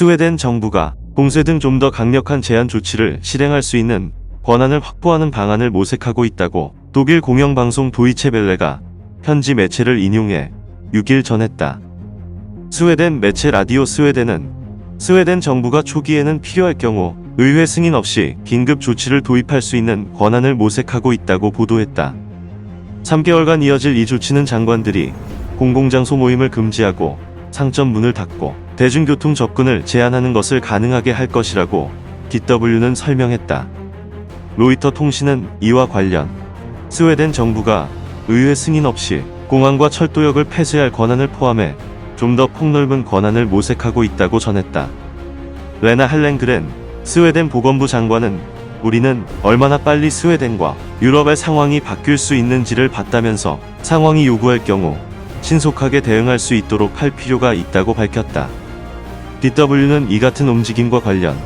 스웨덴 정부가 봉쇄 등좀 더 강력한 제한 조치를 실행할 수 있는 권한을 확보하는 방안을 모색하고 있다고 독일 공영방송 도이체벨레가 현지 매체를 인용해 6일 전했다. 스웨덴 매체 라디오 스웨덴은 스웨덴 정부가 초기에는 필요할 경우 의회 승인 없이 긴급 조치를 도입할 수 있는 권한을 모색하고 있다고 보도했다. 3개월간 이어질 이 조치는 장관들이 공공장소 모임을 금지하고 상점 문을 닫고 대중교통 접근을 제한하는 것을 가능하게 할 것이라고 DW는 설명했다. 로이터 통신은 이와 관련 스웨덴 정부가 의회 승인 없이 공항과 철도역을 폐쇄할 권한을 포함해 좀 더 폭넓은 권한을 모색하고 있다고 전했다. 레나 할렌그렌 스웨덴 보건부 장관은 우리는 얼마나 빨리 스웨덴과 유럽의 상황이 바뀔 수 있는지를 봤다면서 상황이 요구할 경우 신속하게 대응할 수 있도록 할 필요가 있다고 밝혔다. DW는 이 같은 움직임과 관련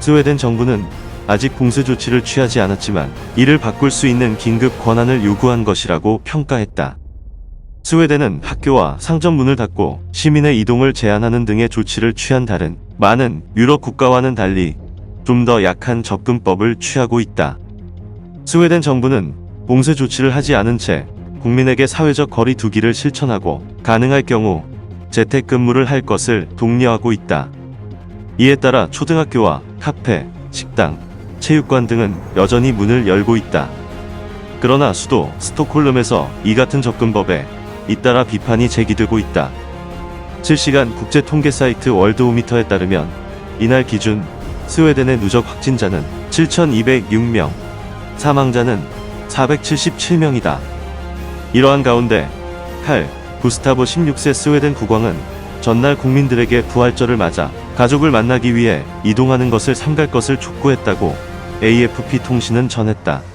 스웨덴 정부는 아직 봉쇄 조치를 취하지 않았지만 이를 바꿀 수 있는 긴급 권한을 요구한 것이라고 평가했다. 스웨덴은 학교와 상점 문을 닫고 시민의 이동을 제한하는 등의 조치를 취한 다른 많은 유럽 국가와는 달리 좀 더 약한 접근법을 취하고 있다. 스웨덴 정부는 봉쇄 조치를 하지 않은 채 국민에게 사회적 거리 두기를 실천하고 가능할 경우 재택근무를 할 것을 독려하고 있다. 이에 따라 초등학교와 카페, 식당, 체육관 등은 여전히 문을 열고 있다. 그러나 수도 스톡홀름에서 이 같은 접근법에 잇따라 비판이 제기되고 있다. 실시간 국제 통계 사이트 월드오미터에 따르면 이날 기준 스웨덴의 누적 확진자는 7,206명, 사망자는 477명이다. 이러한 가운데 칼 구스타보 16세 스웨덴 국왕은 전날 국민들에게 부활절을 맞아 가족을 만나기 위해 이동하는 것을 삼갈 것을 촉구했다고 AFP 통신은 전했다.